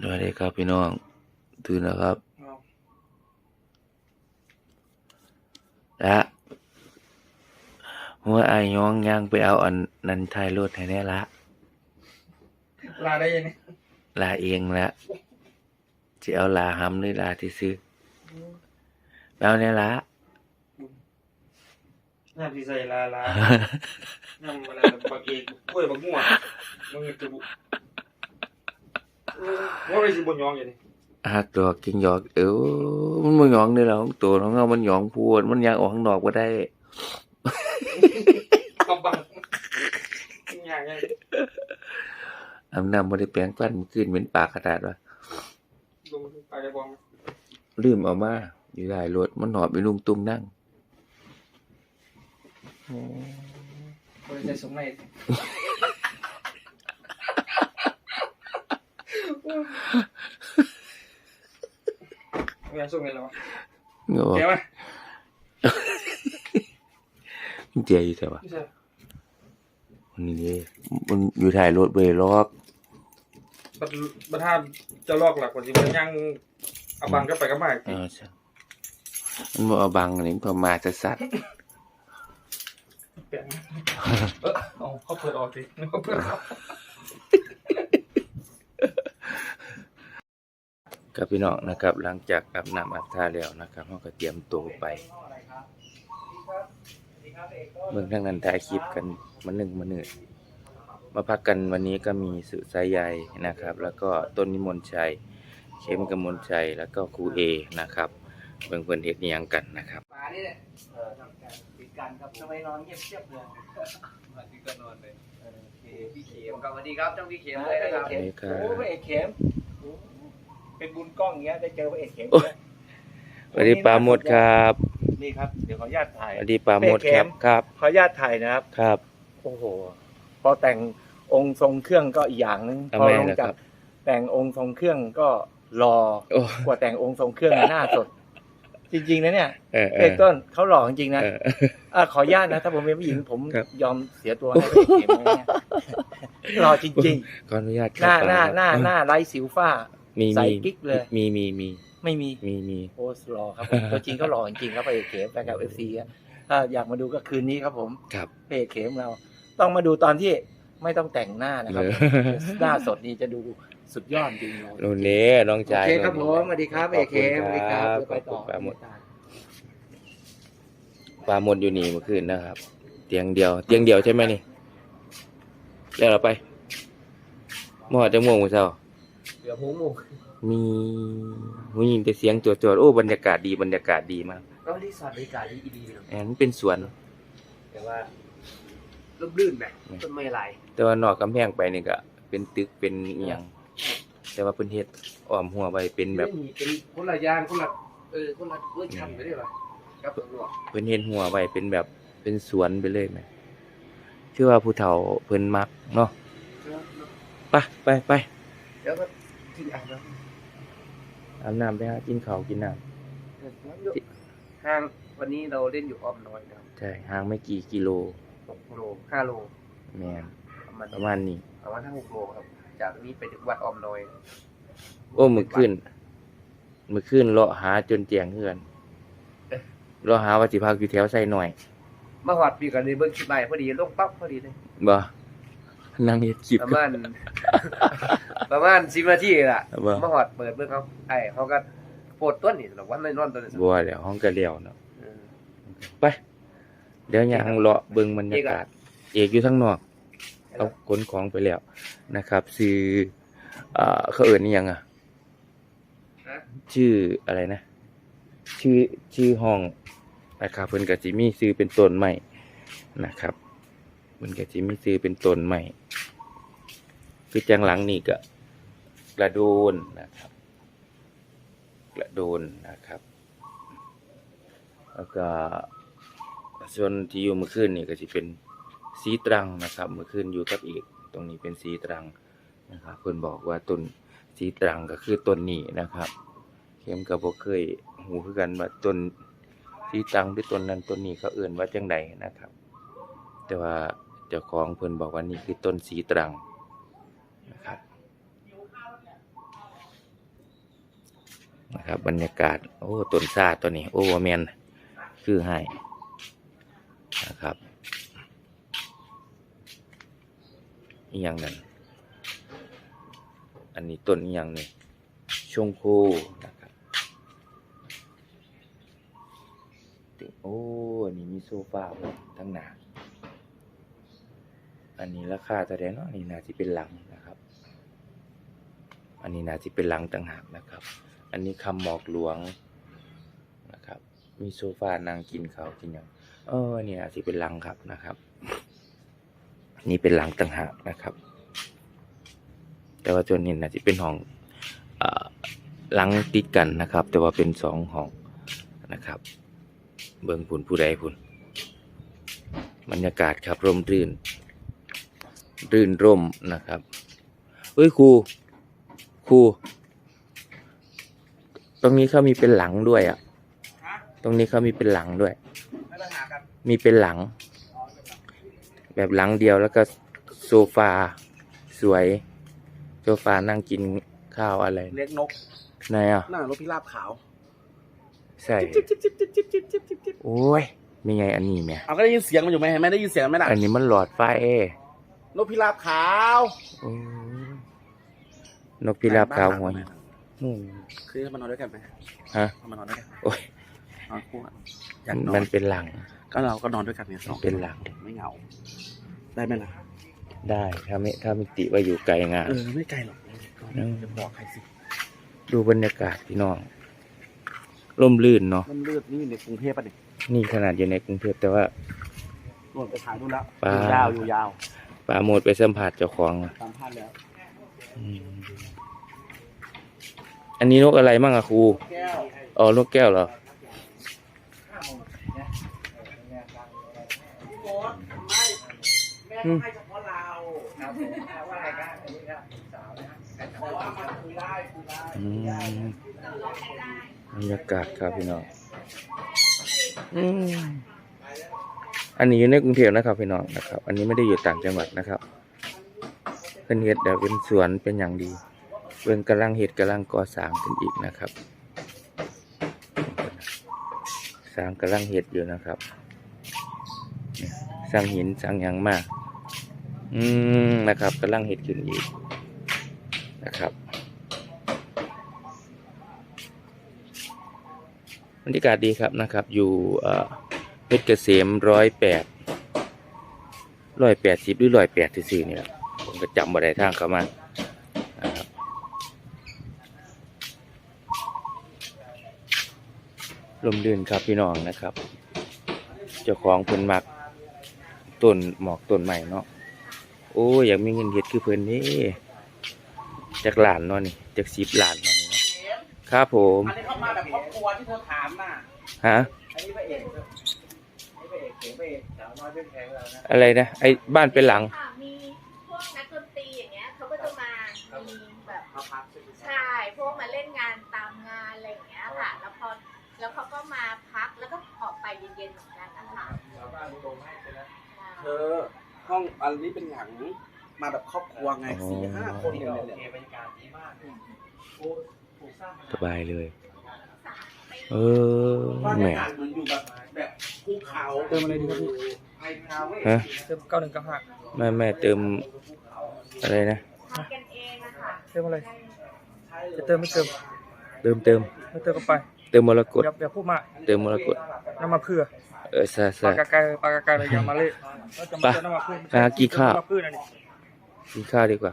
สวัสดีครับพี่น้องตื่นแล้วครับและหัวไอ้ายย้องย่างไปเอาอันนันทายรถให้แน่ละ ลาได้ยังไงลาเองละจะเอาลาหำหรือลาที่ซื้อไปเอาแน่ละน้ำที่ใส่ลาลาน้ำอะไรบักเอกกล้วยบักม่วงมึงจะบุ ว่าไปสิบนยองอย่างนี้หักดอกกิงหยอกเอ้วมันมันหยองนี่แหละของตัวของเรามันหยองพูดมันอยากออกข้างนอกก็ได้กำบังอย่างเงี้ยอำนำบริแปลงฟันมันขึ้นเหมือนปากกระดาษวะลงไปกระบองลืมเอามาอยู่ได้รถมันหอบไปลุงตุ้มนั่งบริษัทสมัย ไม่อยากส่งเลยหรอเงาแกไหมเจียอยู่แต่ว่าไม่ใช่มันนี่มันอยู่ถ่ายรถเบรล็อกบัตรบัตรท่าจะลอกหลักกว่าที่มันยังเอาบังก็ไปก็มาอีกเออใช่มันบอกเอาบังอันนี้พอมาจะสัตว์เปลี่ยนเออเอาเขาเปิดออกสิเขาเปิดออก กับพี่น้องนะครับหลังจากอาบน้ำอาบท่าแล้วนะครับเราก็เตรียมตัวไปเมืองทั้งนั้นถ่ายคลิปกันมาหนึ่งมาหนึ่งมาพักกันวันนี้ก็มีสุสายใยนะครับ แล้วก็ต้นนิมนต์ชัยเข้มกมลชัยแล้วก็ครูเอนะครับเบิ่งเพิ่นเฮ็ดอิหยังกันนะครับป่านี่แหละเออทำการปิดกันครับทำไมนอนเงียบเงียบเลยวันที่ก็นอนเลยเออโอเคพี่เขมครับสวัสดีครับเจ้าพี่เขมเลยนะครับสวัสดีครับโอ้พระเอกเขมโอ้ เป็นบุญกล้องอย่างเงี้ยได้เจอพระเอกเขมโอ้ยสวัสดีปราโมดครับนี่ครับเดี๋ยวขออนุญาตถ่าย สวัสดีปราโมดครับครับ ขออนุญาตถ่ายนะครับครับโอ้โหพอแต่งองค์ทรงเครื่องก็อีกอย่างหนึงทำพอไมลงล่ะจาครักบแต่งองค์ทรงเครื่องก็รอโอ้กว่าแต่งองค์ทรงเครื่องหน้าสด จริงๆนะเนี่ยเออเอเอกอต้นเขาหล่อจริงๆนะเอออะขออนุญาตนะถ้าผมเป็นผู้หญิงผมครับยอมเสียตัวให้พระเอกเข็มนะเนี่ยหล่อจริงขออนุญาตๆหน้าหน้าครับหน้าหน้าไร้สิวฝ้า มีใส่มีกิ๊กเลย มีมีมีไม่มีมีมีโอ้หล่อครับผมตัวจริงก็หล่อจริงๆครับพระเอกเข็มแฟนคลับเอฟซีถ้าอยากมาดูก็คืนนี้ครับผมครับพระเอกเข็มเรา ต้องมาดูตอนที่ไม่ต้องแต่งหน้านะครับเออหน้าสดนี่จะดูสุดยอดจริงเลยโน่นเน่น้องโอชายเคครับผมสวัสดีครับพระเอกเข็มสวัสดีครับขเดี๋ยวไปอบต่คุอณปราโมดปราโมดอยู่นี่เมื่อคืนนะครับ เตียงเดียว เตียงเดียวใช่ไหมนี่แล้วเราไปมอดจะม่วงมื้อเช้า เดี๋ยวผมมุกมีมีแต่เสียงตัวจดโอ้บรรยากาศดีบรรยากาศดีมากก็รีสอร์ทบรรยากาศดีดีเลยแอนมันเป็นสวน แต่ว่าร่มรื่นแบบต้นไม้ไหลแต่ว่านอกกำแพงไปนี่ก็เป็นตึกเป็นอหย่างแต่ว่าเพิ่นเฮ็ดอ้อมหัวไว้เป็นแบบ ไม่มีเป็นคนละอยางคนละเออคนละเวอร์ชันไปได้ป่ะครับตำรวจเพิ่นเฮ็ดหัวไว้เป็นแบบเป็นสวนไปเลยแหมชื่อว่าผู้เฒ่าเพิ่นมักเนาะไปไปไป เดี๋ยวก็ กินอ่างแล้วอาบน้ำไปหากินข้าวกินน้ห้างวันนี้เราเล่นอยู่อ้อมน้อยนะครับำใช่ห่างไม่กี่กิโลหกโลห้าโลแม่นประมาณประมาณนี้ประมาณห้าหกโลครับ จากนี้ไปถึงวัดอ้อมน้อย โอ้มื้อคืนมื้อคืนเลาะหาจนแจ้งเฮือนเลาะหาว่าสิพักอยู่แถวไสหน่อยมาหอดปีกันเลยเบิ้งคลิปใหม่พอดีลงปั๊บพอดีเลยบ่นั่งเฮ็ดคลิปประมาณ ประมาณสิบนาทีล่ะบ่ มาหอดเปิดเบิ้งเขาไอ้เขาก็โพดต้นนี่หรอกวันไม่นอนต้นนี่บ่แล้วห้องก็แล้วเนาะเออไปเดี๋ยวย่างเลาะเบิ่งบรรยากาศ เอกอยู่ข้างนอก เอาขนของไปแล้วนะครับซื้ออ่าเขาเอิ้นอิหยังอะฮะชื่ออะไรนะ ชื่อชื่อห้องนะครับเพิ่นก็สิมีซื้อเป็นต้นใหม่นะครับเพิ่นก็สิมีซื้อเป็นต้นใหม่ คือจังหลังนี่ก็กระโดนนะครับ กระโดนนะครับ แล้วก็ส่วนที่อยู่มื่อคืนนี่ก็สิเป็นสีตรังนะครับ มื่อคืนอยู่กับอีก ตรงนี้เป็นสีตรังนะครับเพิ่อนบอกว่าต้นสีตรังก็คือต้นนี้นะครับ เข้มก็บ่เคยหูคือกันว่าต้นสีตรังหรือต้นนั้นต้นนี้เขาเอื่นว่าจังใดนะครับ แต่ว่าเจ้าของเพิ่อนบอกว่านี่คือต้นสีตรังนะครับ นะครับ บรรยากาศ โอ้ต้นซาตัวนี้ โอ้ว่าแมนคือให้นะครับอีหยังนั่นอันนี้ต้นอีหยังนี่ชงโคนะครับโอ้อันนี้มีโซฟาทั้งหนาอันนี้ราคาเท่าไหร่เนาะอันนี้น่าจะเป็นหลังนะครับ อันนี้น่าจะเป็นหลังต่างหากนะครับ อันนี้คำหมอกหลวงนะครับ มีโซฟานั่งกินข้าวกินอย่างเออเนี่ยอาจจะเป็นหลังครับนะครับ นี่เป็นหลังต่างหากนะครับ แต่ว่าตัวนี้น่าจะเป็นห้องอ่อหลังติดกันนะครับ แต่ว่าเป็นสองห้องนะครับ เบิ่งผุนผู้ใดผุนบรรยากาศครับร่มรื่น รื่นร่มนะครับเฮ้ยครูครู ตรงนี้เขามีเป็นหลังด้วยอะ ตรงนี้เขามีเป็นหลังด้วย มีเป็นหลัง แบบหลังเดียวแล้วก็โซฟาสวย โซฟานั่งกินข้าวอะไรเล็กนกไหนอะนั่งรถพิราบขาวใช่โอ้ยมีไงอันนี้เนี่ยเอาก็ได้ยินเสียงมันอยู่ไหมไม่ได้ยินเสียงไม่ได้อันนี้มันหลอดไฟนกพิราบขาวนกพิราบขาวหัว หินนู่นคือมานอนด้วยกันไหมฮะ มานอนด้วยกันโอ้ยนอนคู่กันอยากนอมันนเป็นหลัง ก็เราก็นอนด้วยกันเนี่ยสองเป็นหลัง ไม่เหงา ได้ไหมล่ะ ได้ ถ้าไม่ถ้ามิติว่าอยู่ไกลงาน เออไม่ไกลหรอกอืมจะบอกใครสิดูบรรยากาศพี่น้องร่มรื่นเนาะ มันเลือดนี่อยู่ในกรุงเทพป่ะเนี่ยนี่ขนาดอยู่ในกรุงเทพแต่ว่านวดไปถ่ายดูนแล้วปลาอยู่ยาวอยู่ยาวป่าโมดไปสัมผัสเจ้าของตามพลาดแล้ว อืม อันนี้นกอะไรมั่งอะครูแก้วอ๋อนกแก้วเหรอพี่โบ๊ทไม่แม่ต้องให้เฉพาะเราครับว่าอะไรกันอันนี้ครับสาวนะขอว่ามาคุยได้คุยได้อืมบรรยากาศครับพี่น้องอืมอันนี้อยู่ในกรุงเทพนะครับพี่น้องนะครับ อันนี้ไม่ได้อยู่ต่างจังหวัดนะครับเพิ่นเฮ็ดเดี๋ยวเป็นสวนเป็นอย่างดี เพิ่นกำลังเฮ็ดกำลังก่อสร้างขึ้นอีกนะครับสร้างกำลังเฮ็ดอยู่นะครับสร้างหินสร้างหยังมาก อืมนะครับกำลังเฮ็ดขึ้นอีกนะครับบรรยากาศดีครับนะครับ อยู่เพชรเกษมร้อยแปดร้อยแปดสิบหรือร้อยแปดที่สี่นี่แหละผมก็จำบ่ได้ทางเข้ามานะครับ ลมลื่นครับพี่น้องนะครับ เจ้าของเพิ่นมักต้นหมอกต้นใหม่เนาะโอ้ยอยากมีเงินเฮ็ดคือเพิ่นนี่จักหลานเนาะนี่จักสิบหลานเนาะนี่เนาะครับผมอันนี้เข้ามาแบบครอบครัวที่เธอถามน่ะฮะอันนี้พระเอกครับอันนี้พระเอกเสียงพระเอกสาวน้อยเพื่อนแพงเรานะอะไรนะไอ้บ้านเป็นหลัง ค่ะมีพวกนักดนตรีอย่างเงี้ยเขาก็จะมา มีแบบมาพักใช่ไหมใช่ พวกมาเล่นงานตามงานอะไรอย่างเงี้ยค่ะ แล้วพอ แล้วเขาก็มาพักแล้วก็ออกไปเย็นๆเหมือนกันนะคะเธอห้องอันนี้เป็นหลังมาแบบครอบครัวไงอ๋อ สี่ห้าคนเนี่ยเนี่ยบรรยากาศดีมากสบายเลย เออบ้านแหมต่างเหมือนอยู่แบบแบบภูเขาเติมอะไรดีครับพี่ไฮทาวเวอร์ฮะ เติมเก้าหนึ่งเก้าห้าแม่แม่เติมอะไรนะทำกันเองนะคะเติมอะไรจะเติมไม่เติม เติมเติมไม่เติมก็ไปเติมมรกตอย่าอย่าพูดมากเติมมรกตน้ำมาเพื่อเออใช่ปใช่ลากระไกปลากระไกเลยอย่ามาเล่เราจะมาเติมน้ำมาเพื่อไปหากินข้าว น้ำมาเพื่อนะนี่กินข้าวดีกว่า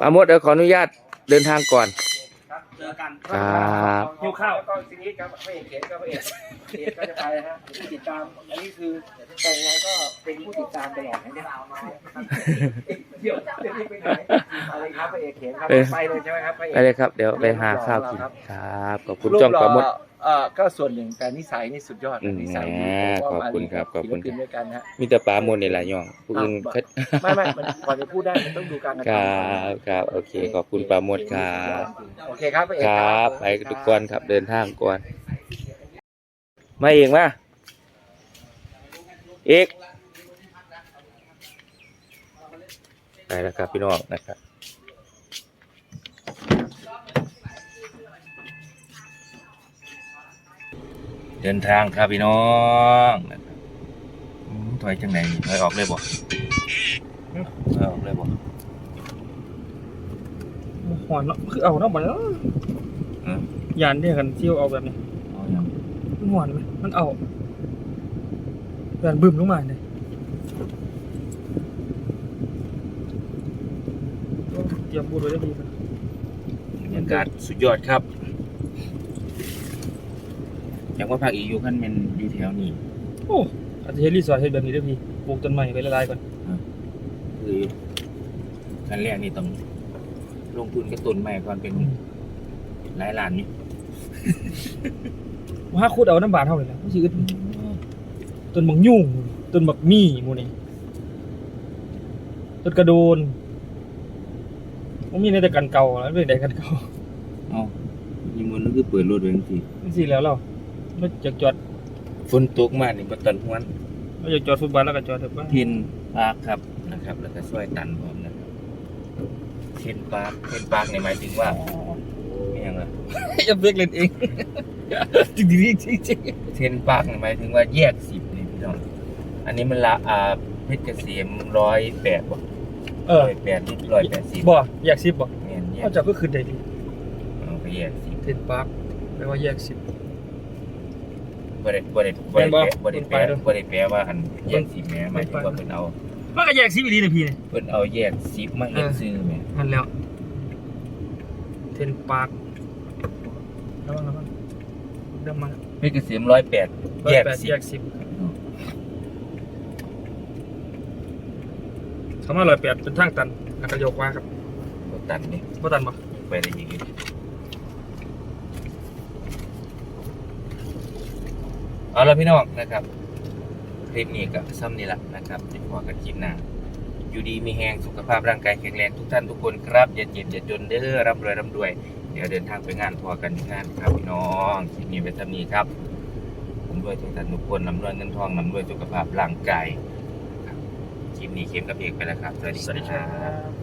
ปราโมดเดี๋ยวขออนุญาตเดินทางก่อน เจอกันครับหิวข้าว ก็สิ่งนี้ครับพระเอกเขียนก็พระเอกพระเอกก็จะไปฮะผู้ติดตามอันนี้คือแต่ยังไงก็เป็นผู้ติดตามตลอดนะเนี่ยเดี๋ยวเดี๋ยวนี้ไปไหนอะไรครับพระเอกเขียนครับไปไปเลยใช่ไหมครับพระเอกไปเลยครับ เดี๋ยวไปหาข้าวกินครับขอบคุณจ้องปราโมด เอ่อก็ส่วนหนึ่งแต่นิสัยนี่สุดยอดอืมนิสัยดีขอบคุณครับขอบคุณครับศิลปินด้วยกันฮะ มีแต่ปราโมดนี่แหละย่องผู้อื่นเขาไม่ไม่มันก่อนจะพูดได้มันต้องดูการกระคทำรับครับโอเค ขอบคุณปราโมดครับ โอเคครับพระเอก ครับ ไปทุกคนครับเดินทางก่อนมาเองมาเอกไปแล้วครับพี่น้องนะครับ เดินทางครับพี่น้องนะครับอืมถอยจังไหนนี่ถอยออกเลยบ่ถอยออกเลยบ่หอนเนาะคือเอาเนาะบ่เนาะอืมยานเนี่ยกันเที่ยวเอาแบบนี้เอาอย่างมันหอนไหมมันเอายานบึ้มลงมาเนี่ยเตรียมบูดไว้ได้ดีครับบรรยากาศสุดยอดครับ อยากว่าภาคอีกอยู่ขั้นเป็นดีแถวนี้โอ้อาจจะเฮ็ดรีสอร์ทเฮ็ดแบบนี้ได้อพี่ปลูกต้นไม้ไปละลายก่อนคือขั้นแรกนี่ต้องลงทุนกับต้นไม้ก่อนเป็นหลายล้านนี่ว่าขุดเอาน้ำบาดเท่าไหร่ล่ะมันสิอึดต้นบักยุ่งต้นบักมี่หมู่นี่ต้นกระโดนมันมีในแต่กันเก่าแล้วเป็นแต่กันเก่าเอามีมันก็คือเปิดรถไว้ทังทีมันสิแล้วเรา ไม่จากจอดฝนตกมานี่บ่ตันหวนไม่จากจอดฟุตบอลแล้วก็จอดเถอะบ้างเทนปาร์คครับนะครับ แล้วก็ซอยตันพร้อมนะครับเทนปาร์คเทนปาร์คนี่หมายถึงว่าไม่ยังไงจะเบรกเล่นเองจริงจริงจริงจริงเทนปาร์คนี่หมายถึงว่าแยกสิบนี่พี่น้องอันนี้มันละอ่าเพชรเกษมร้อยแปดบ่เออร้อยแปดนี่ร้อยแปดสิบบ่อยากสิบบ่เนี่ยแยเขากจะก็ขึ้นได้ดีเอาไปแยกสิบเทนปาร์คแปลว่าแยกสิบ บ่ได้บ่ได้บ่ได้แม่แปลนบ่บ่ได้แปลไปเด้อบ่ได้แปลว่าอันแยกสิบแหม่หมายถึงว่าเพิ่นเอามันก็แยกสิบอีหลีนะพี่เนี่ยเพิ่นเอาแยกสิบมาเฮ็ดซื้อแหม่นั่นแล้วเทนปาร์คแล้วบ้างแล้วบ้างเริ่มมาแล้วเพชรเกษมร้อยแปดแยกแปดสิแยบกสิบคำว่าร้อยแปดเป็นทางตันแล้วก็ยกว่าครับบ่ตันนี่บ่ตันบ่ไปได้อีกอยู่ เอาละพี่น้องนะครับคลิปนี้ก็ซ้ำนี่แหละนะครับติดหัวกันคลิปหน้าอยู่ดีมีแหงสุขภาพร่างกายแข็งแรงทุกท่านทุกคนครับอย่าเจ็บอย่าจนเด้อร่ำรวยร่ำรวย เดี๋ยวเดินทางไปงานพอกันที่งานครับพี่น้องคลิปนี้ไปซ้ำนี้ครับผมด้วยทุกท่านทุกคนนำรวยเงินทองนำรวยสุขภาพร่างกายคลิปนี้เข้มกับเอกไปแล้วครับสวัสดีครับ